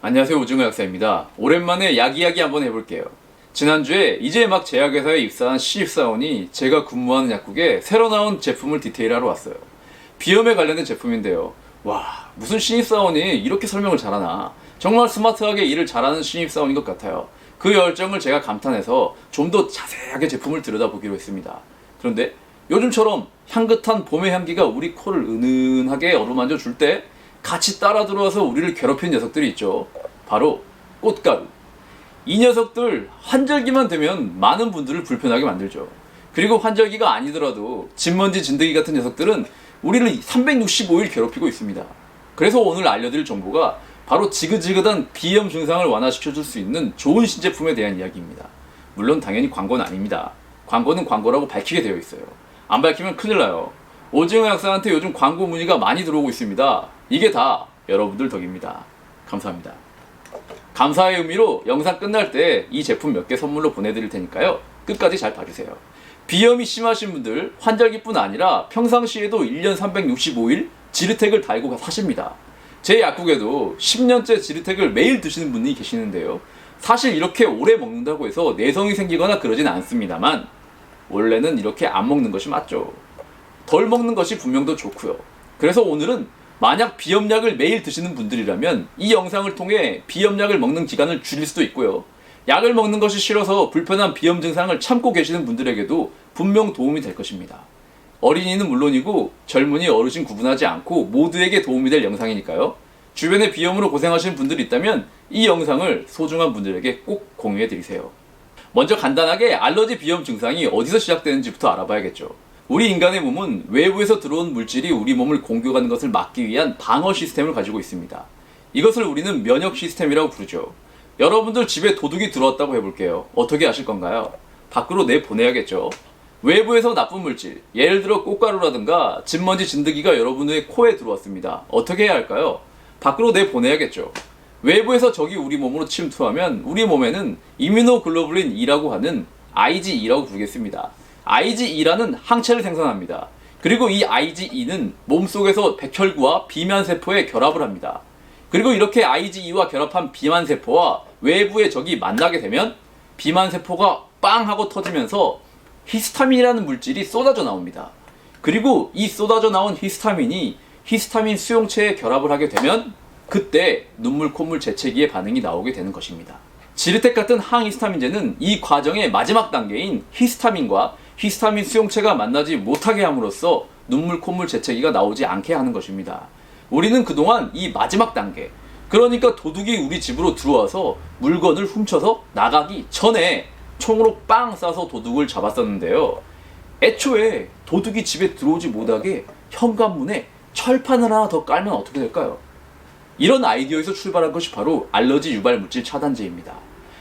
안녕하세요 오징어 약사입니다. 오랜만에 약 이야기 한번 해볼게요. 지난주에 이제 막 제약회사에 입사한 신입사원이 제가 근무하는 약국에 새로 나온 제품을 디테일하러 왔어요. 비염에 관련된 제품인데요. 와 무슨 신입사원이 이렇게 설명을 잘하나 정말 스마트하게 일을 잘하는 신입사원인 것 같아요. 그 열정을 제가 감탄해서 좀 더 자세하게 제품을 들여다보기로 했습니다. 그런데 요즘처럼 향긋한 봄의 향기가 우리 코를 은은하게 어루만져 줄 때 같이 따라 들어와서 우리를 괴롭힌 녀석들이 있죠. 바로 꽃가루. 이 녀석들 환절기만 되면 많은 분들을 불편하게 만들죠. 그리고 환절기가 아니더라도 진먼지 진드기 같은 녀석들은 우리를 365일 괴롭히고 있습니다. 그래서 오늘 알려드릴 정보가 바로 지긋지긋한 비염 증상을 완화시켜줄 수 있는 좋은 신제품에 대한 이야기입니다. 물론 당연히 광고는 아닙니다. 광고는 광고라고 밝히게 되어 있어요. 안 밝히면 큰일 나요. 오징어 약사한테 요즘 광고 문의가 많이 들어오고 있습니다. 이게 다 여러분들 덕입니다. 감사합니다. 감사의 의미로 영상 끝날 때 이 제품 몇 개 선물로 보내드릴 테니까요. 끝까지 잘 봐주세요. 비염이 심하신 분들 환절기뿐 아니라 평상시에도 1년 365일 지르텍을 달고 사십니다. 제 약국에도 10년째 지르텍을 매일 드시는 분이 계시는데요. 사실 이렇게 오래 먹는다고 해서 내성이 생기거나 그러진 않습니다만 원래는 이렇게 안 먹는 것이 맞죠. 덜 먹는 것이 분명 더 좋고요. 그래서 오늘은 만약 비염약을 매일 드시는 분들이라면 이 영상을 통해 비염약을 먹는 기간을 줄일 수도 있고요. 약을 먹는 것이 싫어서 불편한 비염 증상을 참고 계시는 분들에게도 분명 도움이 될 것입니다. 어린이는 물론이고 젊은이 어르신 구분하지 않고 모두에게 도움이 될 영상이니까요. 주변에 비염으로 고생하시는 분들이 있다면 이 영상을 소중한 분들에게 꼭 공유해 드리세요. 먼저 간단하게 알러지 비염 증상이 어디서 시작되는지부터 알아봐야겠죠. 우리 인간의 몸은 외부에서 들어온 물질이 우리 몸을 공격하는 것을 막기 위한 방어 시스템을 가지고 있습니다. 이것을 우리는 면역 시스템이라고 부르죠. 여러분들 집에 도둑이 들어왔다고 해볼게요. 어떻게 하실 건가요? 밖으로 내보내야겠죠. 외부에서 나쁜 물질, 예를 들어 꽃가루라든가 진먼지 진드기가 여러분의 코에 들어왔습니다. 어떻게 해야 할까요? 밖으로 내보내야겠죠. 외부에서 적이 우리 몸으로 침투하면 우리 몸에는 이뮤노글로불린 E라고 하는 IgE라고 부르겠습니다. IgE라는 항체를 생산합니다. 그리고 이 IgE는 몸속에서 백혈구와 비만세포에 결합을 합니다. 그리고 이렇게 IgE와 결합한 비만세포와 외부의 적이 만나게 되면 비만세포가 빵 하고 터지면서 히스타민이라는 물질이 쏟아져 나옵니다. 그리고 이 쏟아져 나온 히스타민이 히스타민 수용체에 결합을 하게 되면 그때 눈물 콧물 재채기의 반응이 나오게 되는 것입니다. 지르텍 같은 항히스타민제는 이 과정의 마지막 단계인 히스타민과 히스타민 수용체가 만나지 못하게 함으로써 눈물 콧물 재채기가 나오지 않게 하는 것입니다. 우리는 그동안 이 마지막 단계 그러니까 도둑이 우리 집으로 들어와서 물건을 훔쳐서 나가기 전에 총으로 빵 쏴서 도둑을 잡았었는데요. 애초에 도둑이 집에 들어오지 못하게 현관문에 철판을 하나 더 깔면 어떻게 될까요? 이런 아이디어에서 출발한 것이 바로 알러지 유발 물질 차단제입니다.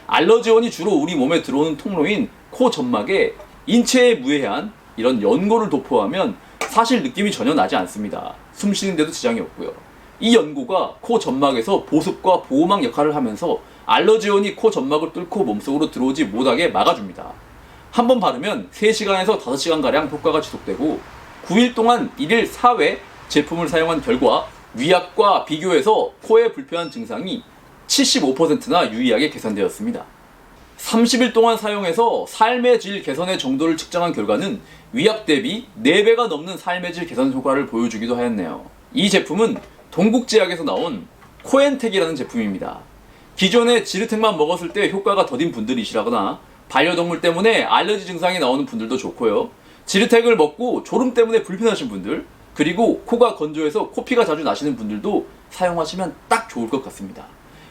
알러지원이 주로 우리 몸에 들어오는 통로인 코 점막에 인체에 무해한 이런 연고를 도포하면 사실 느낌이 전혀 나지 않습니다. 숨 쉬는데도 지장이 없고요. 이 연고가 코 점막에서 보습과 보호막 역할을 하면서 알러지원이 코 점막을 뚫고 몸속으로 들어오지 못하게 막아줍니다. 한 번 바르면 3시간에서 5시간가량 효과가 지속되고 9일 동안 1일 4회 제품을 사용한 결과 위약과 비교해서 코의 불편한 증상이 75%나 유의하게 개선되었습니다. 30일 동안 사용해서 삶의 질 개선의 정도를 측정한 결과는 위약 대비 4배가 넘는 삶의 질 개선 효과를 보여주기도 하였네요. 이 제품은 동국제약에서 나온 코엔텍이라는 제품입니다. 기존에 지르텍만 먹었을 때 효과가 더딘 분들이시라거나 반려동물 때문에 알러지 증상이 나오는 분들도 좋고요. 지르텍을 먹고 졸음 때문에 불편하신 분들, 그리고 코가 건조해서 코피가 자주 나시는 분들도 사용하시면 딱 좋을 것 같습니다.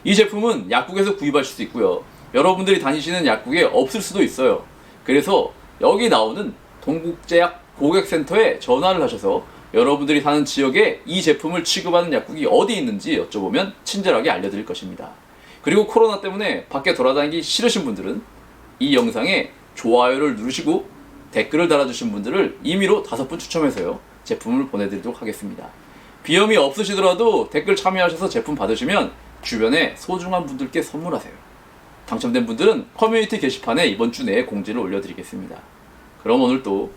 이 제품은 약국에서 구입하실 수 있고요. 여러분들이 다니시는 약국에 없을 수도 있어요. 그래서 여기 나오는 동국제약 고객센터에 전화를 하셔서 여러분들이 사는 지역에 이 제품을 취급하는 약국이 어디 있는지 여쭤보면 친절하게 알려드릴 것입니다. 그리고 코로나 때문에 밖에 돌아다니기 싫으신 분들은 이 영상에 좋아요를 누르시고 댓글을 달아주신 분들을 임의로 다섯 분 추첨해서요 제품을 보내드리도록 하겠습니다. 비염이 없으시더라도 댓글 참여하셔서 제품 받으시면 주변에 소중한 분들께 선물하세요. 당첨된 분들은 커뮤니티 게시판에 이번 주 내에 공지를 올려드리겠습니다. 그럼 오늘 또